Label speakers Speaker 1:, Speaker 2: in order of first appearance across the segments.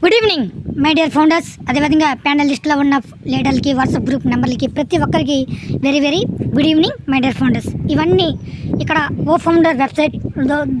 Speaker 1: Good evening my dear founders అదేవిధంగా panel లిస్ట్లో ఉన్న లీడర్లకి వాట్సాప్ గ్రూప్ నెంబర్లకి ప్రతి ఒక్కరికి very very good evening my dear founders ఇవన్నీ ఇక్కడ ఓ ఫౌండర్ వెబ్సైట్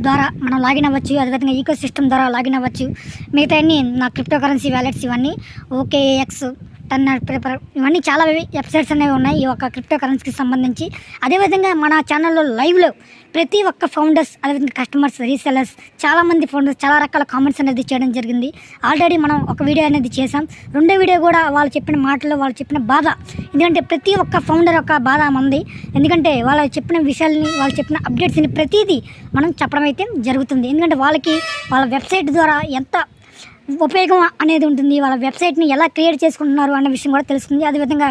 Speaker 1: ద్వారా మనం లాగిన్ అవ్వచ్చు అదేవిధంగా ఈకో సిస్టమ్ ద్వారా లాగిన్ అవ్వచ్చు. మిగతా అన్ని నా క్రిప్టో కరెన్సీ వ్యాలెట్స్ ఇవన్నీ ఓకే ఎక్స్ టన్ పేపర్ ఇవన్నీ చాలా వెబ్సైట్స్ అనేవి ఉన్నాయి ఈ యొక్క క్రిప్టో కరెన్సీకి సంబంధించి. అదేవిధంగా మన ఛానల్లో లైవ్లో ప్రతి ఒక్క ఫౌండర్స్ అదేవిధంగా కస్టమర్స్ రీసెలర్స్ చాలామంది ఫౌండర్స్ చాలా రకాల కామెంట్స్ అనేది చేయడం జరిగింది. ఆల్రెడీ మనం ఒక వీడియో అనేది చేసాం రెండో వీడియో కూడా వాళ్ళు చెప్పిన మాటలు వాళ్ళు చెప్పిన బాధ. ఎందుకంటే ప్రతి ఒక్క ఫౌండర్ యొక్క బాధ మంది. ఎందుకంటే వాళ్ళు చెప్పిన విషయాల్ని వాళ్ళు చెప్పిన అప్డేట్స్ని ప్రతిదీ మనం చెప్పడం అయితే జరుగుతుంది. ఎందుకంటే వాళ్ళకి వాళ్ళ వెబ్సైట్ ద్వారా ఎంత ఉపయోగం అనేది ఉంటుంది. వాళ్ళ వెబ్సైట్ని ఎలా క్రియేట్ చేసుకుంటున్నారు అన్న విషయం కూడా తెలుస్తుంది. అదేవిధంగా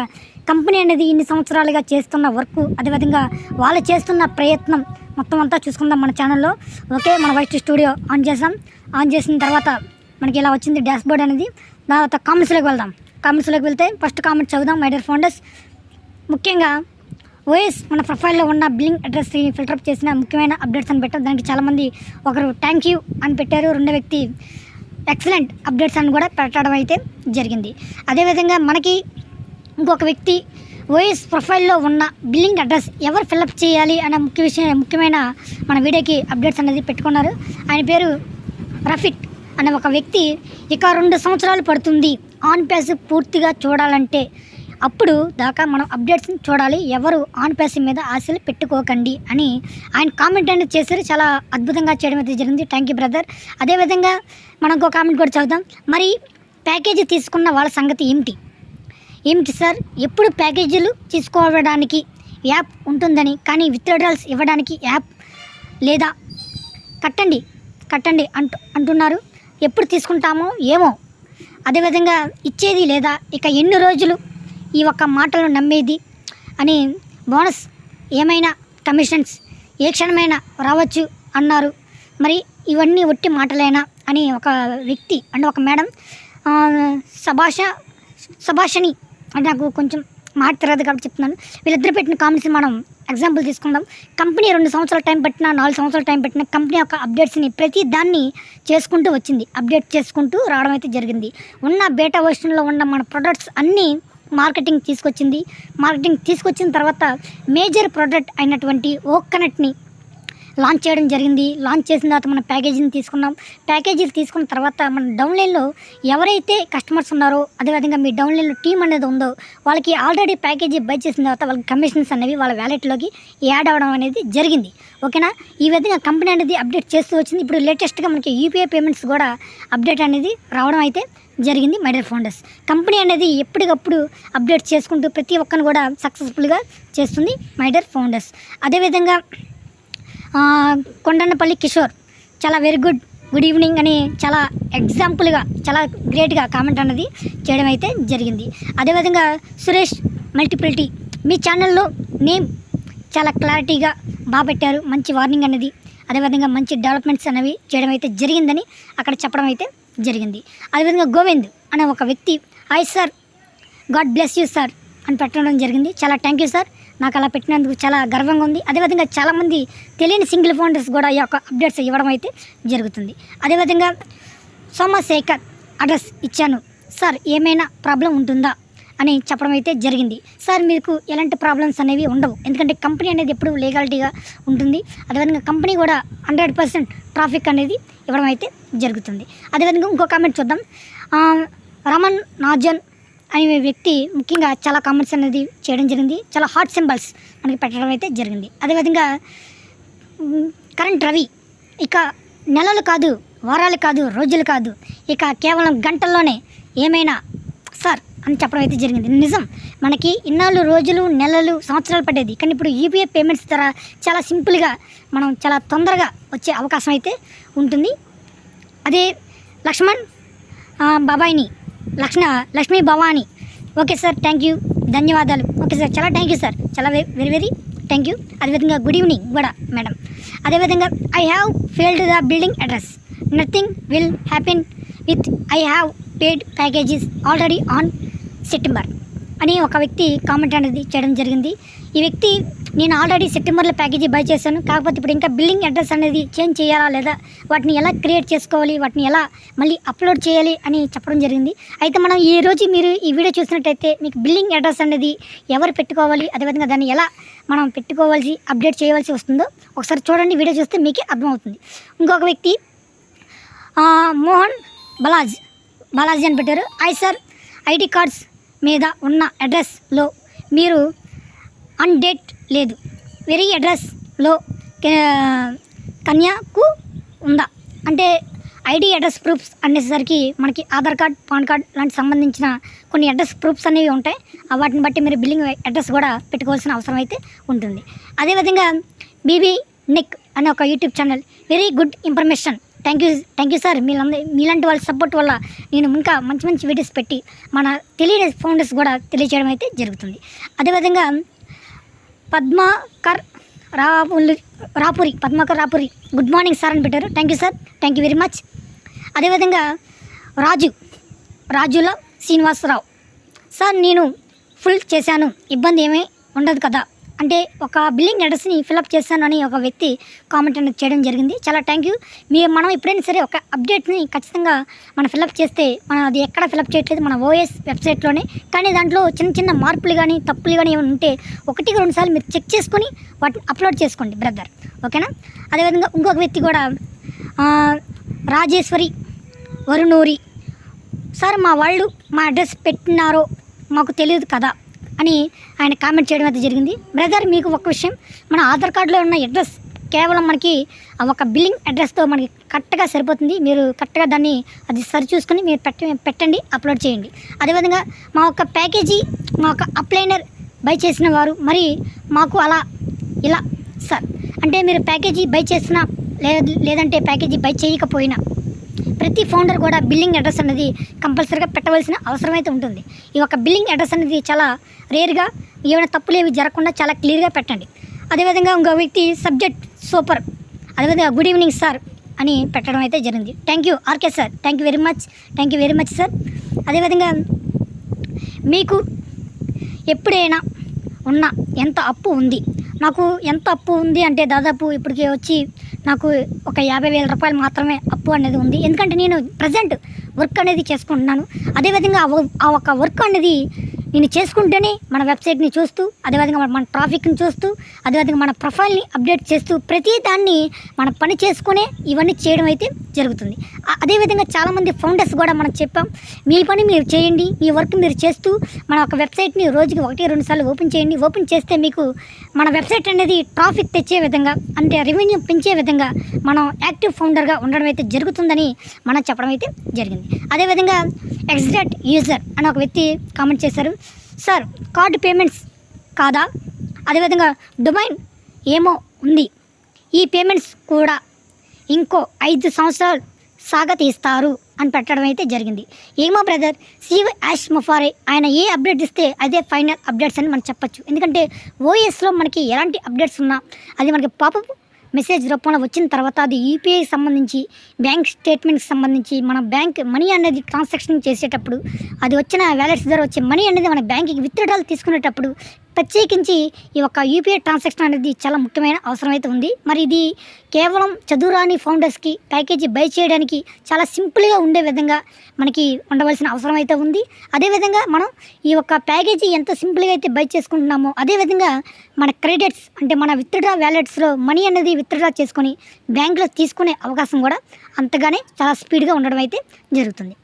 Speaker 1: కంపెనీ అనేది ఇన్ని సంవత్సరాలుగా చేస్తున్న వర్క్ అదేవిధంగా వాళ్ళు చేస్తున్న ప్రయత్నం మొత్తం అంతా చూసుకుందాం మన ఛానల్లో. ఓకే మన వైట్ స్టూడియో ఆన్ చేసాం ఆన్ చేసిన తర్వాత మనకి ఇలా వచ్చింది డాష్ బోర్డ్ అనేది. తర్వాత కామెంట్స్లోకి వెళ్దాం. కామెంట్స్లోకి వెళ్తే ఫస్ట్ కామెంట్ చదువుదాం మైడర్ ఫౌండర్స్. ముఖ్యంగా ఓఎస్ మన ప్రొఫైల్లో ఉన్న బిల్లింగ్ అడ్రస్ని ఫిల్టర్అప్ చేసిన ముఖ్యమైన అప్డేట్స్ అని పెట్టారు దానికి చాలామంది ఒకరు థ్యాంక్ యూ అని పెట్టారు. రెండో వ్యక్తి ఎక్సలెంట్ అప్డేట్స్ అని కూడా పెట్టడం అయితే జరిగింది. అదేవిధంగా మనకి ఇంకొక వ్యక్తి ఓఎస్ ప్రొఫైల్లో ఉన్న బిల్లింగ్ అడ్రస్ ఎవరు ఫిల్అప్ చేయాలి అనే ముఖ్య విషయం ముఖ్యమైన మన వీడియోకి అప్డేట్స్ అనేది పెట్టుకున్నారు. ఆయన పేరు రఫిట్ అనే ఒక వ్యక్తి ఇక రెండు సంవత్సరాలు పడుతుంది. ఆన్ పేస్ పూర్తిగా చూడాలంటే అప్పుడు దాకా మనం అప్డేట్స్ని చూడాలి ఎవరు ఆన్ పేస్ మీద ఆశలు పెట్టుకోకండి అని ఆయన కామెంట్ అనేది చేశారు. చాలా అద్భుతంగా చేయడం అయితే జరిగింది. థ్యాంక్ యూ బ్రదర్ అదేవిధంగా మనం ఇంకో కామెంట్ కూడా చదువుదాం. మరి ప్యాకేజీ తీసుకున్న వాళ్ళ సంగతి ఏమిటి? ఏమిటి సార్? ఎప్పుడు ప్యాకేజీలు తీసుకోవడానికి యాప్ ఉంటుందని కానీ విత్డ్రాల్స్ ఇవ్వడానికి యాప్ లేదా? కట్టండి కట్టండి అంటు అంటున్నారు. ఎప్పుడు తీసుకుంటామో ఏమో. అదేవిధంగా ఇచ్చేది లేదా? ఇక ఎన్ని రోజులు ఈ ఒక్క మాటలు నమ్మేది? అని బోనస్ ఏమైనా కమిషన్స్ ఏ క్షణమైనా రావచ్చు అన్నారు. మరి ఇవన్నీ ఒట్టి మాటలేనా? అని ఒక వ్యక్తి అంటే ఒక మేడం సభాష సభాషని అంటే నాకు కొంచెం మాట తిరగదు కాబట్టి చెప్తున్నాను. వీళ్ళిద్దరు పెట్టిన కామెంట్స్ మనం ఎగ్జాంపుల్ తీసుకుందాం. కంపెనీ రెండు సంవత్సరాల టైం పెట్టినా నాలుగు సంవత్సరాల టైం పెట్టినా కంపెనీ యొక్క అప్డేట్స్ని ప్రతి దాన్ని చేసుకుంటూ వచ్చింది. అప్డేట్ చేసుకుంటూ రావడం అయితే జరిగింది. ఉన్న బేటా వర్షన్లో ఉన్న మన ప్రొడక్ట్స్ అన్నీ మార్కెటింగ్ తీసుకొచ్చింది. మార్కెటింగ్ తీసుకొచ్చిన తర్వాత మేజర్ ప్రోడక్ట్ అయినటువంటి ఓక్ కనెక్ట్ని లాంచ్ చేయడం జరిగింది. లాంచ్ చేసిన తర్వాత మనం ప్యాకేజీని తీసుకున్నాం. ప్యాకేజీలు తీసుకున్న తర్వాత మన డౌన్లైన్లో ఎవరైతే కస్టమర్స్ ఉన్నారో అదేవిధంగా మీ డౌన్లైన్లో టీం అనేది ఉందో వాళ్ళకి ఆల్రెడీ ప్యాకేజీ బై చేసిన తర్వాత వాళ్ళకి కమిషన్స్ అనేవి వాళ్ళ వ్యాలెట్లోకి యాడ్ అవ్వడం అనేది జరిగింది. ఓకేనా? ఈ విధంగా కంపెనీ అనేది అప్డేట్ చేస్తూ వచ్చింది. ఇప్పుడు లేటెస్ట్గా మనకి యూపీఐ పేమెంట్స్ కూడా అప్డేట్ అనేది రావడం అయితే జరిగింది మైడర్ ఫౌండర్స్. కంపెనీ అనేది ఎప్పటికప్పుడు అప్డేట్ చేసుకుంటూ ప్రతి ఒక్కరిని కూడా సక్సెస్ఫుల్గా చేస్తుంది మైడర్ ఫౌండర్స్. అదేవిధంగా కొండన్నపల్లి కిషోర్. చాలా వెరీ గుడ్ గుడ్ ఈవినింగ్ అని చాలా ఎగ్జాంపుల్గా చాలా గ్రేట్గా కామెంట్ అన్నది చేయడం అయితే జరిగింది. అదేవిధంగా సురేష్ మల్టిప్లిటీ మీ ఛానల్లో నేమ్ చాలా క్లారిటీగా బాగా పెట్టారు. మంచి వార్నింగ్ అనేది అదేవిధంగా మంచి డెవలప్మెంట్స్ అనేవి చేయడం అయితే జరిగిందని అక్కడ చెప్పడం అయితే జరిగింది. అదేవిధంగా గోవింద్ అనే ఒక వ్యక్తి hi sir God bless you sir అని పెట్టడం జరిగింది. చాలా థ్యాంక్ యూ సార్. నాకు అలా పెట్టినందుకు చాలా గర్వంగా ఉంది. అదేవిధంగా చాలామంది తెలియని సింగిల్ ఫౌండర్స్ కూడా ఈ యొక్క అప్డేట్స్ ఇవ్వడం అయితే జరుగుతుంది. అదేవిధంగా సోమశేఖర్ అడ్రస్ ఇచ్చాను. సార్ ఏమైనా ప్రాబ్లం ఉంటుందా? అని చెప్పడం అయితే జరిగింది. సార్ మీకు ఎలాంటి ప్రాబ్లమ్స్ అనేవి ఉండవు. ఎందుకంటే కంపెనీ అనేది ఎప్పుడు లీగాలిటీగా ఉంటుంది. అదేవిధంగా కంపెనీ కూడా హండ్రెడ్ పర్సెంట్ ట్రాఫిక్ అనేది ఇవ్వడం అయితే జరుగుతుంది. అదేవిధంగా ఇంకో కామెంట్ చూద్దాం. ఆ, రమన్ నాజన్ అనే వ్యక్తి ముఖ్యంగా చాలా కామెంట్స్ అనేది చేయడం జరిగింది. చాలా హాట్ సింబల్స్ మనకి పెట్టడం అయితే జరిగింది. అదేవిధంగా కరెంట్ రవి ఇక నెలలు కాదు వారాలు కాదు రోజులు కాదు ఇక కేవలం గంటల్లోనే ఏమైనా సార్ అని చెప్పడం అయితే జరిగింది. నిజం మనకి ఇన్నాళ్ళు రోజులు నెలలు సంవత్సరాలు పడేది కానీ ఇప్పుడు యూపీఐ పేమెంట్స్ ద్వారా చాలా సింపుల్గా మనం చాలా తొందరగా వచ్చే అవకాశం అయితే ఉంటుంది. అదే లక్ష్మణ్ బాబాయిని లక్ష్మ Lakshmi Bhavani. Okay sir thank you. ధన్యవాదాలు. ఓకే సార్ చాలా థ్యాంక్ యూ సార్. చాలా వెరీ వెరీ థ్యాంక్ యూ. అదేవిధంగా గుడ్ ఈవినింగ్ కూడా మేడం. అదేవిధంగా I have failed the building address nothing will happen with I have paid packages already on September అని ఒక వ్యక్తి comment అనేది చేయడం జరిగింది. ఈ వ్యక్తి నేను ఆల్రెడీ సెప్టెంబర్లో ప్యాకేజీ బై చేశాను. కాకపోతే ఇప్పుడు ఇంకా బిల్లింగ్ అడ్రస్ అనేది చేంజ్ చేయాలా లేదా? వాటిని ఎలా క్రియేట్ చేసుకోవాలి? వాటిని ఎలా మళ్ళీ అప్లోడ్ చేయాలి అని చెప్పడం జరిగింది. అయితే మనం ఈ రోజు మీరు ఈ వీడియో చూసినట్టయితే మీకు బిల్లింగ్ అడ్రస్ అనేది ఎవరు పెట్టుకోవాలి? అదేవిధంగా దాన్ని ఎలా మనం పెట్టుకోవాల్సి అప్డేట్ చేయవలసి వస్తుందో ఒకసారి చూడండి. వీడియో చూస్తే మీకే అర్థమవుతుంది. ఇంకొక వ్యక్తి మోహన్ బలాజ్ బాలాజీ అని పెట్టారు. ఐ సార్ ఐడి కార్డ్స్ మీద ఉన్న అడ్రస్లో మీరు అన్డేట్ లేదు. వెరీ అడ్రస్లో కన్యాకు ఉందా? అంటే ఐడి అడ్రస్ ప్రూఫ్స్ అనేసరికి మనకి ఆధార్ కార్డ్ పాన్ కార్డ్ లాంటి సంబంధించిన కొన్ని అడ్రస్ ప్రూఫ్స్ అనేవి ఉంటాయి. ఆ వాటిని బట్టి మీరు బిల్లింగ్ అడ్రస్ కూడా పెట్టుకోవాల్సిన అవసరం అయితే ఉంటుంది. అదేవిధంగా బీబీ నిక్ అనే ఒక YouTube channel very good information thank you thank you sir మీలందరూ మీలాంటి వాళ్ళ సపోర్ట్ వల్ల నేను ఇంకా మంచి మంచి వీడియోస్ పెట్టి మన తెలియని ఫౌండర్స్ కూడా తెలియజేయడం అయితే జరుగుతుంది. అదేవిధంగా Padmakar Rapuli Rapuri Padmakar Rapuri. Good morning sir అని పెట్టారు. Thank you sir thank you very much అదేవిధంగా రాజు రాజుల శ్రీనివాసరావు. సార్ నేను ఫుల్ చేశాను. ఇబ్బంది ఏమీ ఉండదు కదా. అంటే ఒక బిల్లింగ్ అడ్రస్ని ఫిలప్ చేశాను అని ఒక వ్యక్తి కామెంట్ అనేది చేయడం జరిగింది. చాలా థ్యాంక్ యూ. మీ మనం ఎప్పుడైనా సరే ఒక అప్డేట్ని ఖచ్చితంగా మనం ఫిలప్ చేస్తే మనం అది ఎక్కడ ఫిలప్ చేయట్లేదు మన ఓఎస్ వెబ్సైట్లోనే. కానీ దాంట్లో చిన్న చిన్న మార్పులు కానీ తప్పులు కానీ ఏమైనా ఉంటే ఒకటికి రెండు సార్లు మీరు చెక్ చేసుకొని వాటిని అప్లోడ్ చేసుకోండి బ్రదర్. ఓకేనా? అదేవిధంగా ఇంకొక వ్యక్తి కూడా రాజేశ్వరి వరుణూరి. సార్ మా వాళ్ళు మా అడ్రస్ పెట్టినారో మాకు తెలియదు కదా. అని ఆయన కామెంట్ చేయడం అయితే జరిగింది. బ్రదర్ మీకు ఒక విషయం. మన ఆధార్ కార్డులో ఉన్న అడ్రస్ కేవలం మనకి ఒక బిల్లింగ్ అడ్రస్తో మనకి కరెక్ట్గా సరిపోతుంది. మీరు కరెక్ట్గా దాన్ని అది సరిచూసుకొని మీరు పెట్ట పెట్టండి అప్లోడ్ చేయండి. అదేవిధంగా మా యొక్క ప్యాకేజీ మా యొక్క అప్లైనర్ బై చేసిన వారు మరి మాకు అలా ఇలా సార్ అంటే మీరు ప్యాకేజీ బై చేసినా లేదు లేదంటే ప్యాకేజీ బై చేయకపోయినా ప్రతి ఫౌండర్ కూడా బిల్లింగ్ అడ్రస్ అనేది కంపల్సరీగా పెట్టవలసిన అవసరం అయితే ఉంటుంది. ఈ యొక్క బిల్లింగ్ అడ్రస్ అనేది చాలా రేర్గా ఏమైనా తప్పులు ఏవి జరగకుండా చాలా క్లియర్గా పెట్టండి. అదేవిధంగా ఇంకో వ్యక్తి సబ్జెక్ట్ సూపర్ అదేవిధంగా గుడ్ ఈవినింగ్ సార్ అని పెట్టడం అయితే జరిగింది. Thank you RK sir. Thank you very much thank you very much sir. అదేవిధంగా మీకు ఎప్పుడైనా ఉన్న ఎంత అప్పు ఉంది? నాకు ఎంత అప్పు ఉంది అంటే దాదాపు ఇప్పటికి వచ్చి నాకు ఒక యాభై వేల రూపాయలు మాత్రమే అప్పు అనేది ఉంది. ఎందుకంటే నేను ప్రజెంట్ వర్క్ అనేది చేసుకుంటున్నాను. అదేవిధంగా ఆ ఆ ఒక వర్క్ అనేది నేను చేసుకుంటేనే మన వెబ్సైట్ని చూస్తూ అదేవిధంగా మన- మన ట్రాఫిక్ని చూస్తూ అదేవిధంగా మన ప్రొఫైల్ని అప్డేట్ చేస్తూ ప్రతి దాన్ని మన పని చేసుకునే ఇవన్నీ చేయడం అయితే జరుగుతుంది. అదేవిధంగా చాలామంది ఫౌండర్స్ కూడా మనం చెప్పాం మీ పని మీరు చేయండి మీ వర్క్ మీరు చేస్తూ మన ఒక వెబ్సైట్ని రోజుకి ఒకటి రెండు సార్లు ఓపెన్ చేయండి. ఓపెన్ చేస్తే మీకు మన వెబ్సైట్ అనేది ట్రాఫిక్ తెచ్చే విధంగా అంటే రెవెన్యూ పెంచే విధంగా మనం యాక్టివ్ ఫౌండర్గా ఉండడం అయితే జరుగుతుందని మనం చెప్పడం అయితే జరిగింది. అదేవిధంగా ఎగ్జాక్ట్ యూజర్ అని ఒక వ్యక్తి కామెంట్ చేశారు సార్ కార్డు పేమెంట్స్ కాదా? అదేవిధంగా డొమైన్ ఏమో ఉంది ఈ పేమెంట్స్ కూడా ఇంకో ఐదు సంవత్సరాలు సాగతీస్తారు అని పెట్టడం అయితే జరిగింది. ఏమో బ్రదర్ సీవ్ యాష్ ముఫారే ఆయన ఏ అప్డేట్ ఇస్తే అదే ఫైనల్ అప్డేట్స్ అని మనం చెప్పొచ్చు. ఎందుకంటే ఓఎస్లో మనకి ఎలాంటి అప్డేట్స్ ఉన్నా అది మనకి పాపప్ మెసేజ్ రూపంలో వచ్చిన తర్వాత అది యూపీఐ సంబంధించి బ్యాంక్ స్టేట్మెంట్కి సంబంధించి మన బ్యాంక్ మనీ అనేది ట్రాన్సాక్షన్ చేసేటప్పుడు అది వచ్చిన వ్యాలెట్స్ ద్వారా వచ్చే మనీ అనేది మన బ్యాంక్కి విత్డ్రాల్ తీసుకునేటప్పుడు ప్రత్యేకించి ఈ యొక్క యూపీఐ ట్రాన్సాక్షన్ అనేది చాలా ముఖ్యమైన అవసరం అయితే ఉంది. మరి ఇది కేవలం చదువురాని ఫౌండర్స్కి ప్యాకేజీ బై చేయడానికి చాలా సింపుల్గా ఉండే విధంగా మనకి ఉండవలసిన అవసరం అయితే ఉంది అదేవిధంగా మనం ఈ యొక్క ప్యాకేజీ ఎంత సింపుల్గా అయితే బై చేసుకుంటున్నామో అదేవిధంగా మన క్రెడిట్స్ అంటే మన విత్డ్రా వ్యాలెట్స్లో మనీ అనేది విత్డ్రా చేసుకొని బ్యాంకులో తీసుకునే అవకాశం కూడా అంతగానే చాలా స్పీడ్గా ఉండడం అయితే జరుగుతుంది.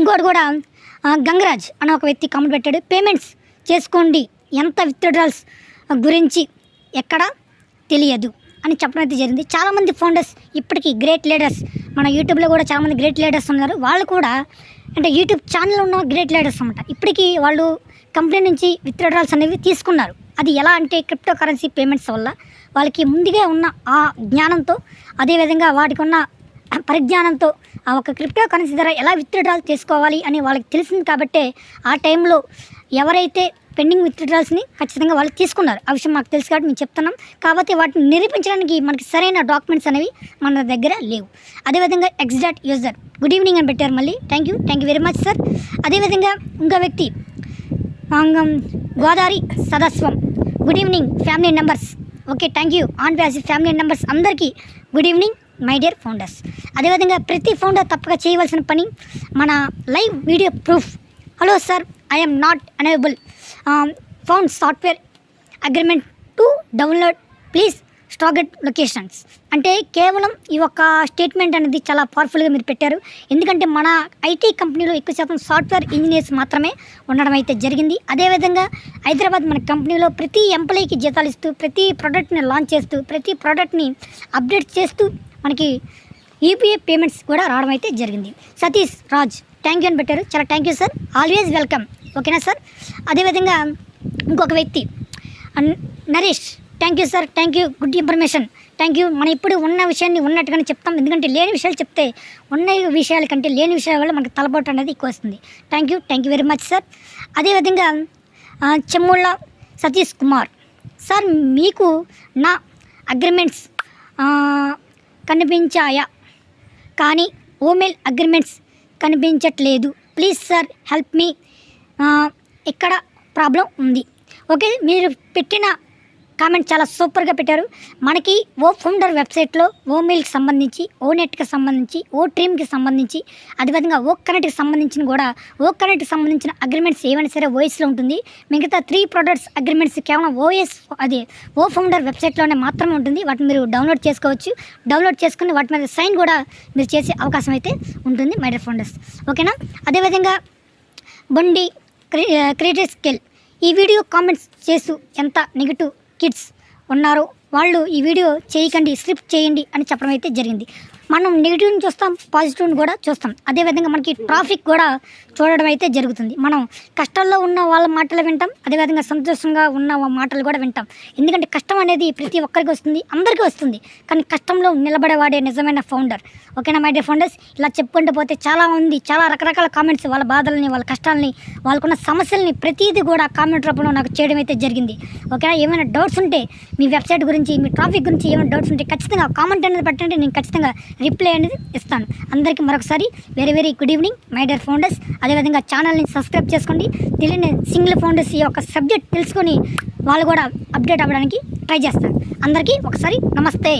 Speaker 1: ఇంకోటి కూడా గంగరాజ్ అనే ఒక వ్యక్తి కామెంట్ పెట్టాడు పేమెంట్స్ చేసుకోండి. ఎంత విత్డ్రాల్స్ గురించి ఎక్కడ తెలియదు అని చెప్పడం అయితే జరిగింది. చాలామంది ఫౌండర్స్ ఇప్పటికీ గ్రేట్ లీడర్స్ మన యూట్యూబ్లో కూడా చాలామంది గ్రేట్ లీడర్స్ ఉన్నారు. వాళ్ళు కూడా అంటే యూట్యూబ్ ఛానల్ ఉన్న గ్రేట్ లీడర్స్ అనమాట ఇప్పటికీ వాళ్ళు కంపెనీ నుంచి విత్డ్రాల్స్ అనేవి తీసుకున్నారు. అది ఎలా అంటే క్రిప్టో కరెన్సీ పేమెంట్స్ వల్ల వాళ్ళకి ముందుగా ఉన్న ఆ జ్ఞానంతో అదేవిధంగా వాటికి ఉన్న పరిజ్ఞానంతో ఆ ఒక క్రిప్టో కరెన్సీ ధర ఎలా విత్డ్రాల్ చేసుకోవాలి అని వాళ్ళకి తెలిసింది కాబట్టే ఆ టైంలో ఎవరైతే పెండింగ్ విత్డ్రాల్స్ని ఖచ్చితంగా వాళ్ళు తీసుకున్నారు. ఆ విషయం మాకు తెలుసు కాబట్టి మేము చెప్తున్నాం. కాబట్టి వాటిని నిరూపించడానికి మనకి సరైన డాక్యుమెంట్స్ అనేవి మన దగ్గర లేవు. అదేవిధంగా ఎగ్జాక్ట్ యూజర్ గుడ్ ఈవినింగ్ అని పెట్టారు మళ్ళీ. Thank you thank you very much sir అదేవిధంగా ఇంకో వ్యక్తి Godavari సదస్వం good evening family members okay thank you on బ్యాస్ family members అందరికీ good evening my dear founders అదేవిధంగా ప్రతి ఫౌండర్ తప్పక చేయవలసిన పని మన live video proof hello sir I'm not unable found software agreement to download please స్టాగెట్ locations అంటే కేవలం ఈ ఒక్క స్టేట్మెంట్ అనేది చాలా పవర్ఫుల్గా మీరు పెట్టారు. ఎందుకంటే మన ఐటీ కంపెనీలో ఎక్కువ శాతం సాఫ్ట్వేర్ ఇంజనీర్స్ మాత్రమే ఉండడం అయితే జరిగింది. అదేవిధంగా హైదరాబాద్ మన కంపెనీలో ప్రతి ఎంప్లాయీకి జీతాలు ఇస్తూ ప్రతి ప్రోడక్ట్ని లాంచ్ చేస్తూ ప్రతి ప్రోడక్ట్ని అప్డేట్ చేస్తూ మనకి యూపీఐ పేమెంట్స్ కూడా రావడం అయితే జరిగింది. సతీష్ రాజ్ థ్యాంక్ యూ అని పెట్టారు. చాలా thank you sir always welcome ఓకేనా సార్? అదేవిధంగా ఇంకొక వ్యక్తి Naresh thank you sir thank you good information thank you మనం ఇప్పుడు ఉన్న విషయాన్ని ఉన్నట్టుగానే చెప్తాం. ఎందుకంటే లేని విషయాలు చెప్తే ఉన్న విషయాల కంటే లేని విషయాల వల్ల మనకు తలపోటు అనేది ఎక్కువ వస్తుంది. Thank you thank you very much sir అదేవిధంగా చెమ్ముళ్ళ సతీష్ కుమార్. సార్ మీకు నా అగ్రిమెంట్స్ కనిపించాయా? కానీ ఓమెల్ అగ్రిమెంట్స్ కనిపించట్లేదు. ప్లీజ్ సార్ హెల్ప్ మీ ఇక్కడ ప్రాబ్లం ఉంది. ఓకే మీరు పెట్టిన కామెంట్ చాలా సూపర్గా పెట్టారు. మనకి ఓ ఫౌండర్ వెబ్సైట్లో ఓ మెయిల్కి సంబంధించి ఓ నెట్కి సంబంధించి ఓ ట్రీమ్కి సంబంధించి అదేవిధంగా ఓ కనెక్ట్కి సంబంధించిన కూడా ఓ కనెక్ట్కి సంబంధించిన అగ్రిమెంట్స్ ఏమైనా సరే ఓఎస్లో ఉంటుంది. మిగతా త్రీ ప్రొడక్ట్స్ అగ్రిమెంట్స్ కేవలం ఓఎస్ అది ఓ ఫౌండర్ వెబ్సైట్లోనే మాత్రమే ఉంటుంది. వాటిని మీరు డౌన్లోడ్ చేసుకోవచ్చు. డౌన్లోడ్ చేసుకుని వాటి మీద సైన్ కూడా మీరు చేసే అవకాశం అయితే ఉంటుంది మైడర్ ఫౌండర్స్. ఓకేనా? అదేవిధంగా బండి క్రియేటివ్ స్కిల్. ఈ వీడియో కామెంట్స్ చేస్తూ ఎంత నెగిటివ్ కిడ్స్ ఉన్నారో వాళ్ళు ఈ వీడియో చేయకండి స్క్రిప్ట్ చేయండి అని చెప్పడం అయితే జరిగింది. మనం నెగిటివ్ని చూస్తాం పాజిటివ్ని కూడా చూస్తాం. అదేవిధంగా మనకి ట్రాఫిక్ కూడా చూడడం అయితే జరుగుతుంది. మనం కష్టాల్లో ఉన్న వాళ్ళ మాటలు వింటాం అదేవిధంగా సంతోషంగా ఉన్న మాటలు కూడా వింటాం. ఎందుకంటే కష్టం అనేది ప్రతి ఒక్కరికి వస్తుంది అందరికీ వస్తుంది. కానీ కష్టంలో నిలబడేవాడే నిజమైన ఫౌండర్ ఓకేనా మై డే ఫౌండర్స్ ఇలా చెప్పుకుంటూ పోతే చాలా ఉంది చాలా రకరకాల కామెంట్స్ వాళ్ళ బాధల్ని వాళ్ళ కష్టాలని వాళ్ళకున్న సమస్యల్ని ప్రతిదీ కూడా కామెంట్ రూపంలో నాకు చేయడం అయితే జరిగింది. ఓకేనా ఏమైనా డౌట్స్ ఉంటే మీ వెబ్సైట్ గురించి మీ ట్రాఫిక్ గురించి ఏమైనా డౌట్స్ ఉంటే ఖచ్చితంగా కామెంట్ అనేది పెట్టండి. నేను ఖచ్చితంగా రిప్లై అనేది ఇస్తాను. అందరికీ మరొకసారి very very good evening my dear founders అదేవిధంగా ఛానల్ని సబ్స్క్రైబ్ చేసుకోండి. తెలియని సింగిల్ ఫౌండర్స్ ఈ యొక్క సబ్జెక్ట్ తెలుసుకొని వాళ్ళు కూడా అప్డేట్ అవ్వడానికి ట్రై చేస్తారు. అందరికీ ఒకసారి నమస్తే.